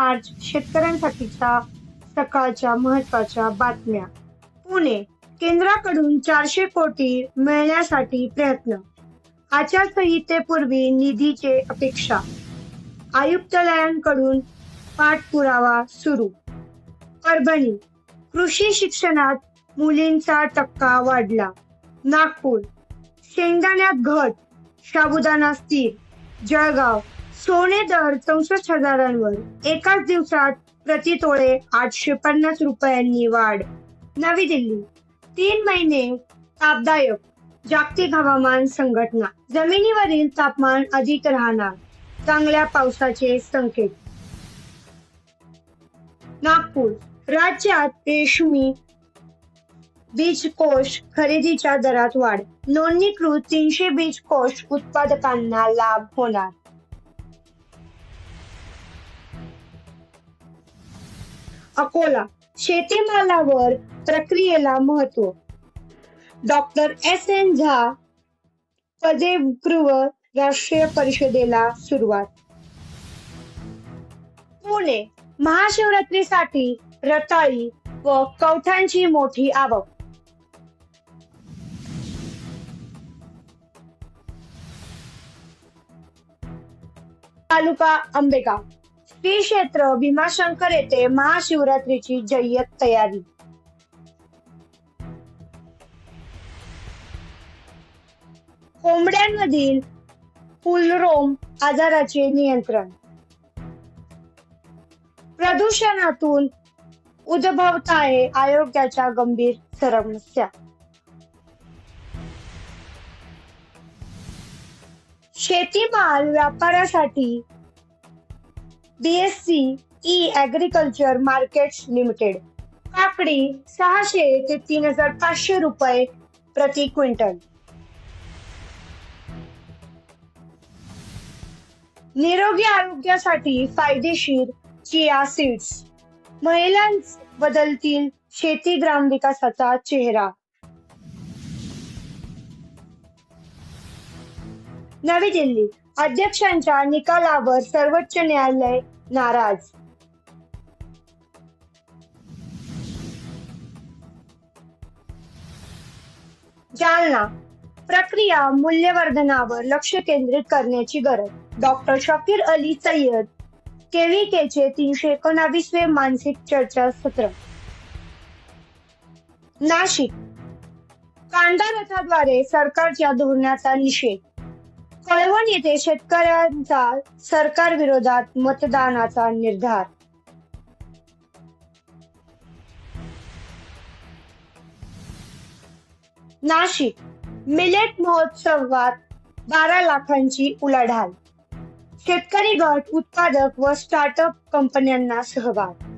मार्च शेतकऱ्यांसाठीच्या सकाळच्या महत्त्वाच्या बातम्या. पुणे केंद्राकडून चारशे कोटी मिळण्यासाठी प्रयत्न. आचारसंहितेपूर्वी निधीचे अपेक्षा. आयुक्तालयांकडून पाठपुरावा सुरू. परभणी कृषी शिक्षणात मुलींचा टक्का वाढला. नागपूर शेंगदाण्यात घट. साबुदाणा स्थिर जळगाव सोने दर चौसष्ट हजारांवर एकाच दिवसात प्रति तोळे आठशे पन्नास रुपयांनी वाढ. नवी दिल्ली. तीन महिने तापदायक जागतिक हवामान संघटना. जमिनीवरील तापमान अधिक राहणार. चांगल्या पावसाचे संकेत. नागपूर. राज्यात रेशमी बीज कोष खरेदीच्या दरात वाढ. नोंदणीकृत तीनशे बीज कोष उत्पादकांना लाभ होणार. अकोला शेतीमालावर प्रक्रियेला महत्त्व. डॉक्टर एस एन झा पदवीपूर्व राष्ट्रीय परिषदेला सुरुवात. पुणे महाशिवरात्रीसाठी रताळी व कवठांची मोठी आवक. तालुका आंबेगाव. श्री क्षेत्र भीमाशंकर येथे महाशिवरात्रीची जय्यत तयारी. कोंबड्यांमधील फुलरोम आजाराचे नियंत्रण. प्रदूषणातून उद्भवत आहे आरोग्याच्या गंभीर समस्या. शेतीमाल व्यापारासाठी BSC e agriculture markets limited काकडी सहाशे ते तीन हजार पाचशे रुपये प्रति क्विंटल. निरोगी आरोग्यासाठी फायदेशीर चिया सीड्स. महिलांस बदलतील शेती ग्राम विकासाचा चेहरा. नवी दिल्ली अध्यक्षांच्या निकालावर सर्वोच्च न्यायालय नाराज. जालना. प्रक्रिया मूल्यवर्धनावर लक्ष केंद्रित करण्याची गरज. डॉक्टर शकीर अली सय्यद केव्हीकेचे तीनशे एकोणावीसवे मानसिक चर्चा सत्र. नाशिक. कांदा रथाद्वारे सरकारच्या धोरणाचा निषेध. कळवण येथे शेतकऱ्यांचा सरकार विरोधात मतदानाचा निर्धार. नाशिक मिलेट महोत्सवात बारा लाखांची उलाढाल. शेतकरी गट उत्पादक व स्टार्टअप कंपन्यांना सहभाग.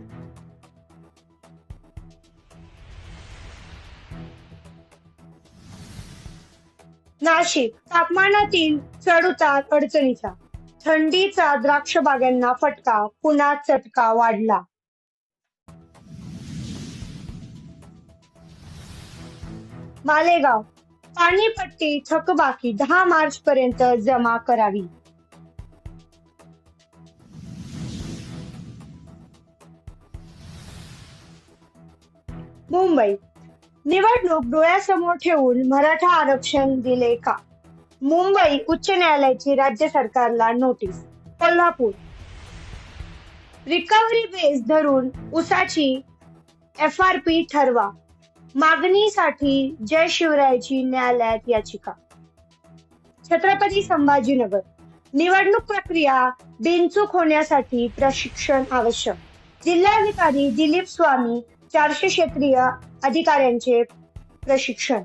नाशिक तापमानातील चढउतार अडचणीचा. थंडीचा द्राक्ष बागांना फटका पुन्हा चटका वाढला. मालेगाव पाणीपट्टी थकबाकी दहा मार्च पर्यंत जमा करावी. मुंबई निवडणूक डोळ्यासमोर ठेवून मराठा आरक्षण दिले का? मुंबई उच्च न्यायालयाची राज्य सरकारला नोटीस कोल्हापूर. रिकव्हरी बेस धरून उसाची एफ आर पी ठरवा. मागणीसाठी जय शिवरायाची न्यायालयात याचिका. छत्रपती संभाजीनगर. निवडणूक प्रक्रिया बिनचूक होण्यासाठी प्रशिक्षण आवश्यक. जिल्हाधिकारी दिलीप स्वामी चारशे क्षेत्रीय अधिकाऱ्यांचे प्रशिक्षण.